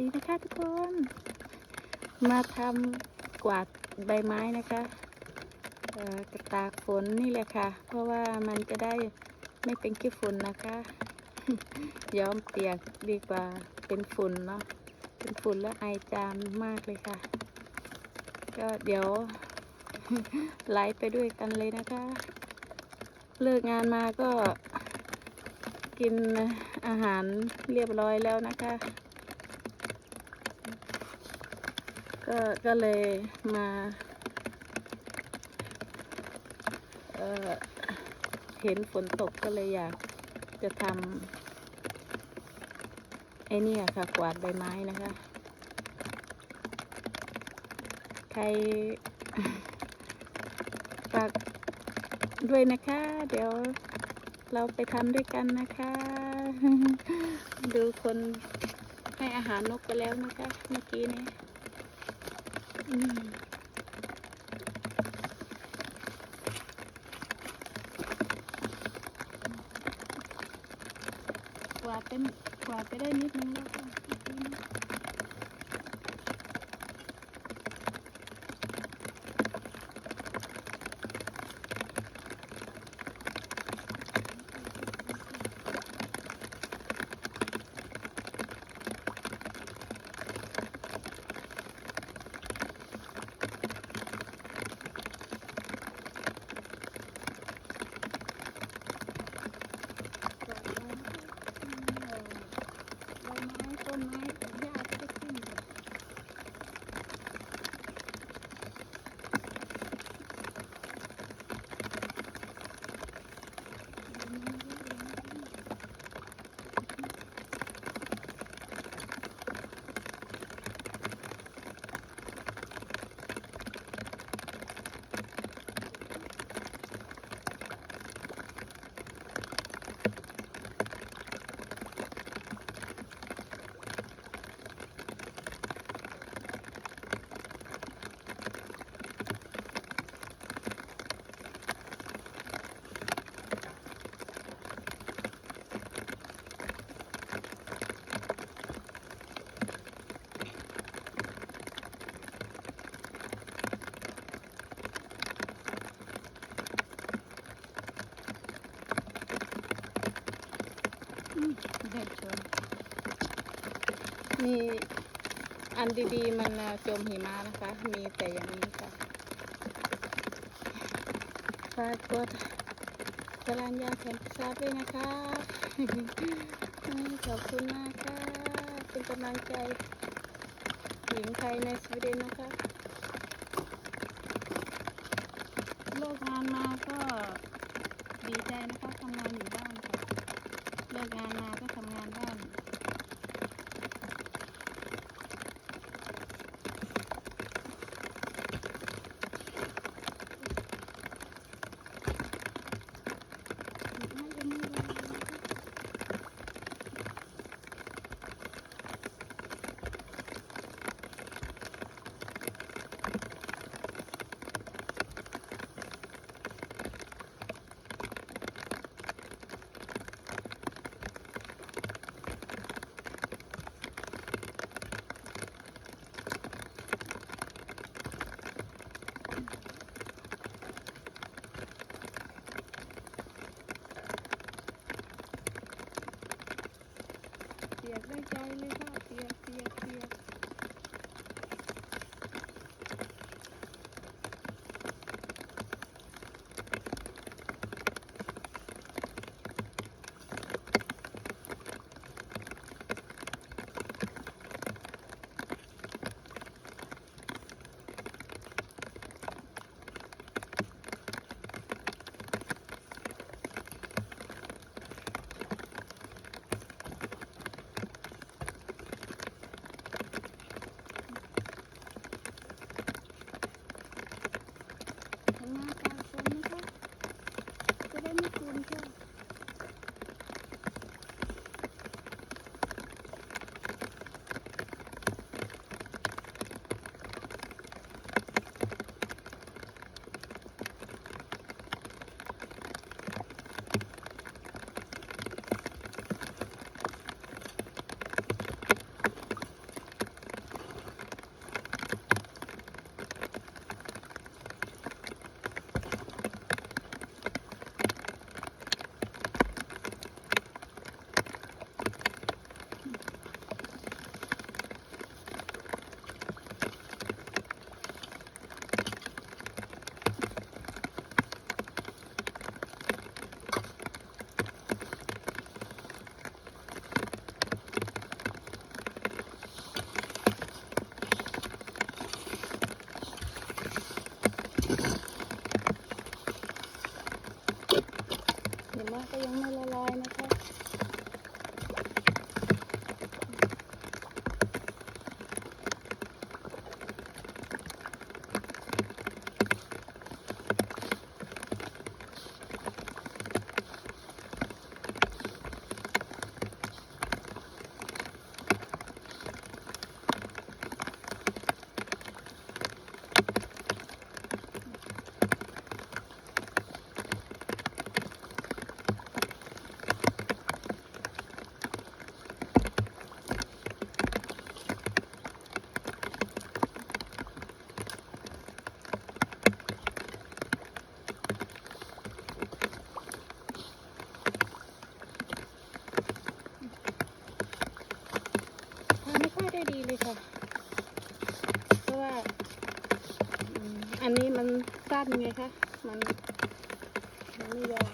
ดีนะคะทุกคน มาทำกวาดใบไม้นะคะกระตากฝนนี่แหละค่ะ เพราะว่ามันจะได้ไม่เป็นขี้ฝุ่นนะคะ ย้อมเปียกดีกว่าเป็นฝุ่นเนาะ เป็นฝุ่นแล้วไอจามมากเลยค่ะ ก็เดี๋ยวไลฟ์ไปด้วยกันเลยนะคะ เลิกงานมาก็กินอาหารเรียบร้อยแล้วนะคะ ก็ก็เลยมาเเห็นฝนตกก็เลยอยากจะทำไอ้เนี่ยค่ะ กวาดใบไม้นะคะ ใครฝากด้วยนะคะ เดี๋ยวเราไปทำด้วยกันนะคะ ดูคนให้อาหารนกไปแล้วนะคะ เมื่อกี้นี้ กวาดเป็นกวาดไปได้นิดนึงแล้วค่ะเมื่อกี้นี้กวาดแล้วอืมเอ่อใบไม้ต้นไม้หญ้าก็จะขึ้นค่ะใบไม้เยอะเลยนะคะ อืมได้ชม มีอันดีๆ มันน่ะจมหิมะนะคะ มีแต่อย่างนี้ค่ะฝากกดกรันยาแขนซาด้วยนะคะขอบคุณมากค่ะ เป็นกำลังใจหญิงไทยในสวีเดนนะคะเลิกงานมาก็ดีใจนะคะทำงานอยู่บ้านค่ะเลิกงานมาก็ทำงานบ้าน เปียกได้ใจเลยค่ะ สั้นไงคะ มันมันไม่ยาว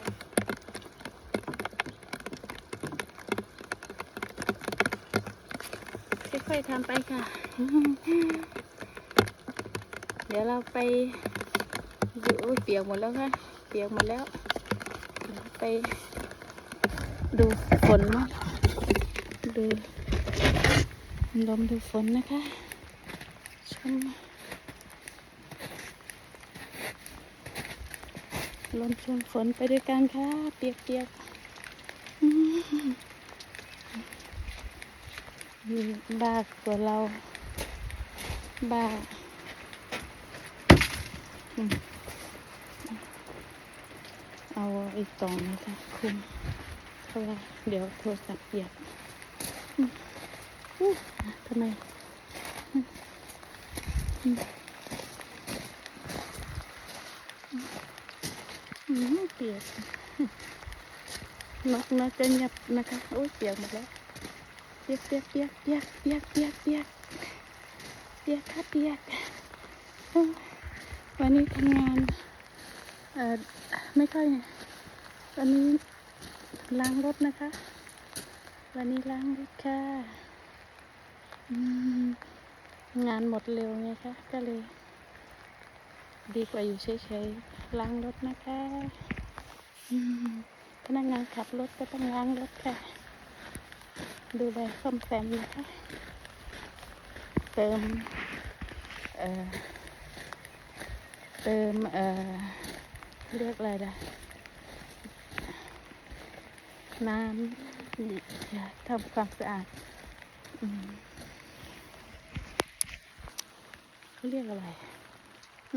ค่อยๆทำไปค่ะ เดี๋ยวเราไปดูโอ้ยเปียกหมดแล้วค่ะ เปียกหมดแล้วเดี๋ยวไปดูฝนมั้งดูลมดูฝนนะคะชม ลมชมฝนไปด้วยกันค่ะ เปียกๆมีบ้ากว่าเรา บ้าเอาอีกกล่องนะคะคลุมเพราะว่าเดี๋ยวโทรศัพท์เปียกอืมอู้อะทำไมอืมอืมอืม เปียกนกนะจะหยับนะคะโอ้ยเปียกหมดแล้วเปียกเปียกเปียกเปียกเปียกเปียกเปียกเปียกค่ะเปียกวันนี้ทำงานเอ่อไม่ค่อยวันนี้ล้างรถนะคะ วันนี้ล้างรถค่ะงานหมดเร็วไงคะก็เลย ดีกว่าอยู่เฉยๆล้างรถนะคะพนักงานขับรถก็ต้องล้างรถค่ะ ดูแลซ่อมแซมนะคะเติมเอ่อเติมเอ่อเรียกอะไรนะน้ำอย่ทำความสะอาดเขาเรียกอะไร ภ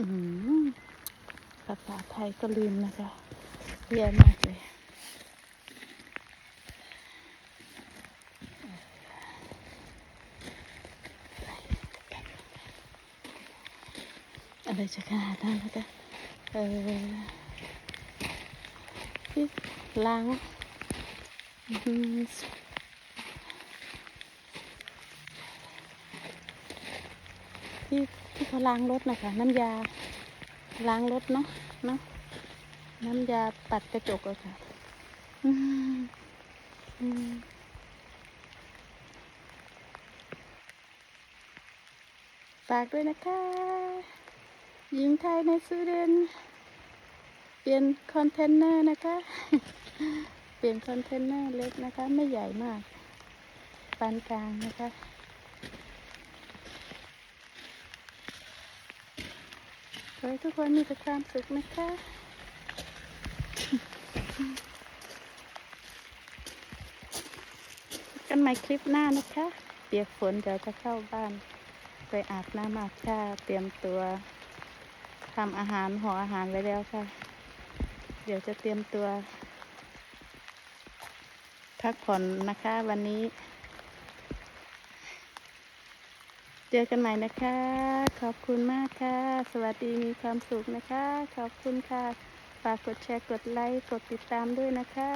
าษาไทยก็ลืมนะคะแย่มากเลยอะไรจะขนาดนั้นนะคะเออที่ล้างอืม ที่ที่เขาล้างรถนะคะน้ำยาล้างรถเนาะเนาะน้ำยาปัดกระจกอะค่ะฝากด้วยนะคะ หญิงไทยในสวีเดนเปลี่ยนคอนเทนเนอร์นะคะ เปลี่ยนคอนเทนเนอร์เล็กนะคะ ไม่ใหญ่มาก ปานกลางนะคะ อให้ทุกคนมีแต่ความสุขนะคะกันใหม่คลิปหน้านะคะ เปียกฝนเดี๋ยวจะเข้าบ้าน ไปอาบน้ำอาบท่าเตรียมตัวทำอาหารห่ออาหารไว้แล้วค่ะ เดี๋ยวจะเตรียมตัว พักผ่อนนะคะวันนี้ เจอกันใหม่นะคะ ขอบคุณมากค่ะ สวัสดีมีความสุขนะคะ ขอบคุณค่ะ ฝากกดแชร์กดไลค์กดติดตามด้วยนะคะ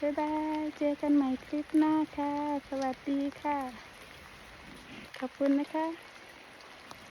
บ๊ายบาย เจอกันใหม่คลิปหน้าค่ะ สวัสดีค่ะ ขอบคุณนะคะ